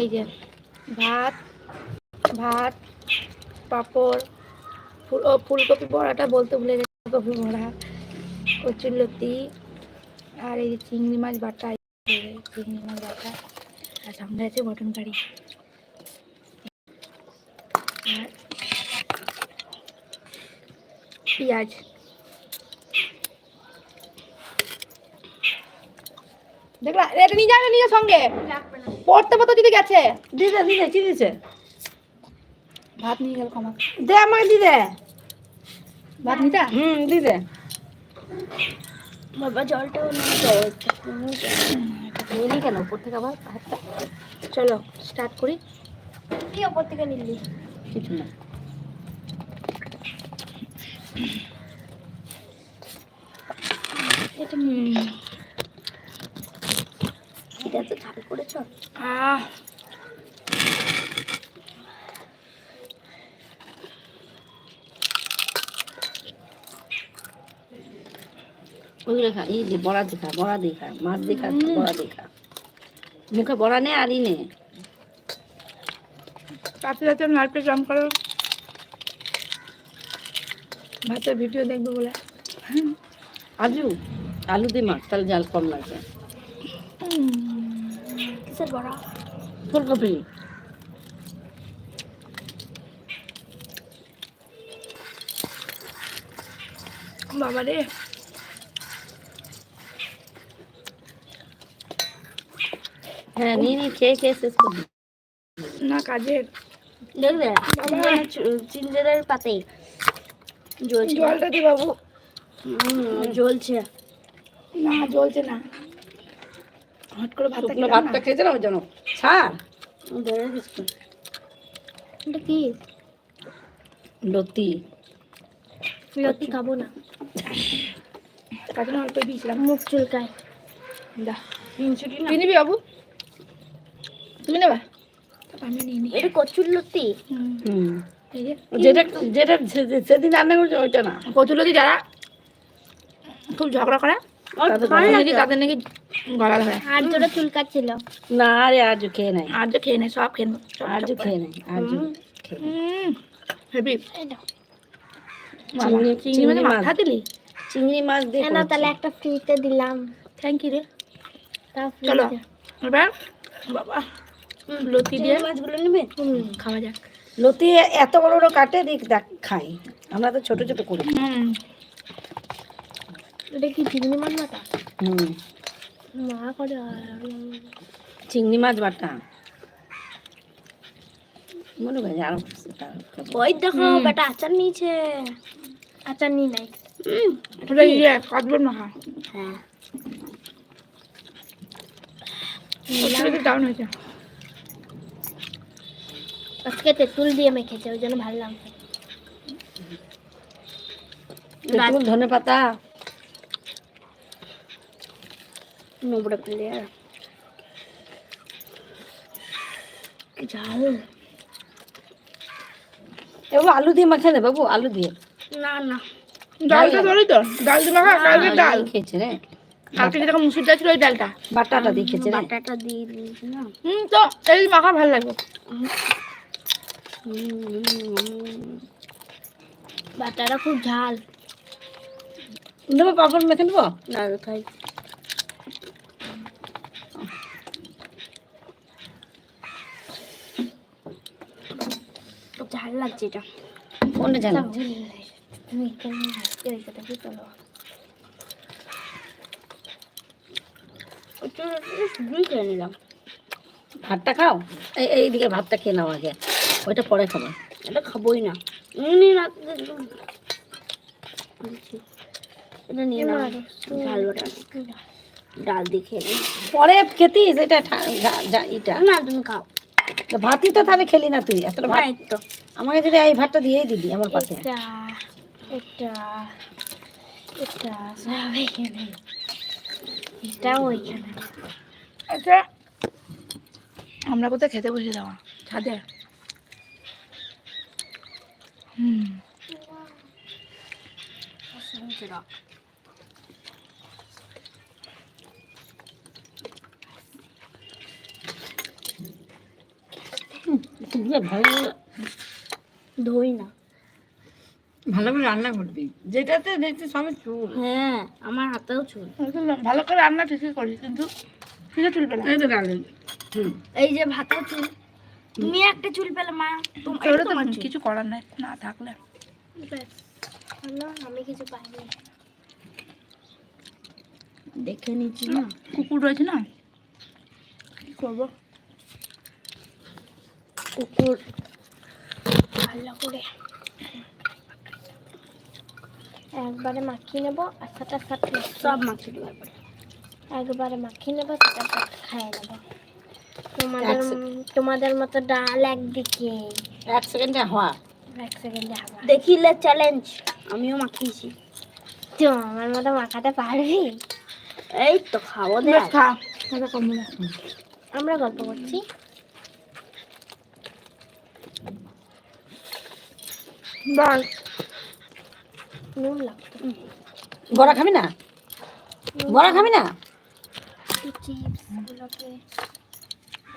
এই যে ভাত ভাত, পাঁপড় ফুলকপি বড়াটা বলতে ভুলে গেছি, ফুলকপি বড়া কচুর লতি আর এই যে চিংড়ি মাছ বাটা চিংড়ি মাছ বাটা, আর সামনে আছে মটন কারি। পেঁয়াজ। দেখলা, এটা নিয়ে যাবে নিজের সঙ্গে। পড়তে পড়তে যদি গেছে। দিদে দিদে কি দিছে? ভাত নিয়ে গেল কমা দে আমাকে দিদে ভাত নিতা? হুম দিদে বাবা জলটাও নিয়ে কেন? উপর থেকে আবার ভাতটা। চলো স্টার্ট করি। কি ওপর থেকে নিলি? কিছু না। এটা এটা তো ঝাল করেছ? ওইগুলো খা এই যে বড়া দেখা বড়া দেখা মাছ দেখা বড়া দেখা মুখে বড়া নে আর ই নে। রাতে রাতে নারকেল জাম করো ভাতের ভিডিও দেখব বলে। আজু আলু দিয়ে মাছ তাহলে জাল কম লাগবে। কিসের বড়া ফুলকপি বাবা রে হ্যাঁ নিয়ে নিয়ে খেয়ে খেয়ে শেষ করবি না কাজের দেখবে চিঞ্জেরের পাতে জ্বলছে। জলটা দি বাবু। জ্বলছে। না জ্বলছে না। হট করে ভাতটা শুকনো ভাতটা না। জন্য ছাড়। এটা কি? লতি। লতি খাব না। জন্য অল্প দিয়েছিলাম। মুখ চুলকায়। দা ইনসুলিন তুই নিবি বাবু? তুমি নেবা? আমি নিয়ে নিই। এটা কচুর লতি? হুম। যেটা যেটা সেদিন রান্না করছে ওইটা না। কচুর লতি যারা খুব ঝগড়া করে তাদের তাদের নাকি গলা ধরে। আর চুলকাচ্ছিল। না রে আজও খেয়ে নাই। আর যে খেয়ে নেয় সব খেয়ে নেয় সব আজও চপ করে। খেয়ে নাই খেয়ে নাই। হুম। হেভি। চিংড়ি চিংড়ি মানে মাছ। মাথা দিলি চিংড়ি মাছ দিয়ে না তাহলে একটা ফ্রিতে দিলাম। থ্যাংক ইউ রে। চলো এবার বাবা লতি দিয়ে। মাছগুলো নেবে? হুম, খাওয়া যাক। লতি এত বড় বড় কাটে দেখ দেখ খাই। আমরা তো ছোট ছোট করি। হুম। এটা কি চিংড়ি মাছ মাথা হুম। মা করে চিংড়ি মাছ বাটা? মনে হয় আরও ওই দেখো বেটা আচার নিয়েছে। আচার নিয়ে নাই। ওটা ইয়ে কাটবেন না? হ্যাঁ। হ্যাঁ। ডাউন হয়েছে। আজকে তেঁতুল দিয়ে মেখেছে ওই জন্য ভালো লাগছে ধনে পাতা নোবড়া প্লেয়ার ঝাল এগুলো আলু দিয়ে মাখে না বাবু আলু দিয়ে। না না। ডালটা ধরি তো ডাল দিয়ে মাখা কালকে ডাল খেয়েছে রে। কালকে যেরকম মুসুর ডাল ছিল ওই ডালটা। বাটাটা দিয়ে খেয়েছে রে। বাটাটা দিয়ে দিয়েছি না। হুম তো এই মাখা ভালো লাগবে। বাটাটা খুব ঝাল। দেবো পাপড় মেখে নেব না খাই ঝাল লাগছে এটা। কোনটা জানো? নিলাম। ভাতটা খাও? এই এইদিকে ভাতটা খেয়ে নাও আগে। ওইটা পরে খাব। এটা খাবোই না। এমনি রাতে দেখলাম। এটা নিয়ে নাও। ঝাল ডাল দিয়ে খেয়ে পরে খেতিস এটা এটা না তুমি খাও। ভাতই তো তাহলে খেলি না তুই এতটা ভাত তো। আমাকে যদি এই ভাতটা দিয়েই দিবি আমার পাশে। এটা এটা এটা সব এখানে। এটা ওইখানে আচ্ছা আমরা কোথায় খেতে বসে যাওয়া ছাদে? হুম। ভালো ধুই না। ভালো করে রান্না করবি। যেটাতে দেখছি সবাই চুল। হ্যাঁ আমার হাতেও চুল। ভালো করে রান্না ঠিকই করি কিন্তু ঠিকই চুল পেলাম। এই তো এই যে ভাতেও চুল তুমি একটা চুল পেলে মা। তোমার কিছু করার নাই না থাকলে। আমি কিছু পাইনি। দেখে নিচ্ছি না। কুকুর রয়েছে না? কি করব? কুকুর। ভালো করে। একবারে মাখিয়ে নেব আর সাথে সাথে সব মাখিয়ে দেবো একবারে। একবারে মাখিয়ে নেব সাথে সাথে খাইয়ে নেব। তোমাদের তোমাদের মতো ডাল একদিকে। এক সেকেন্ডে হওয়া। এক সেকেন্ডে আবার দেখিলে চ্যালেঞ্জ আমিও মাখিয়েছি। তো আমার মতো মাখাতে পারবি? এই তো খাব খা না আমরা গল্প করছি। বল নুন লাগতো বড়া খাবি না? বড়া খাবি না? চিপস গুলোকে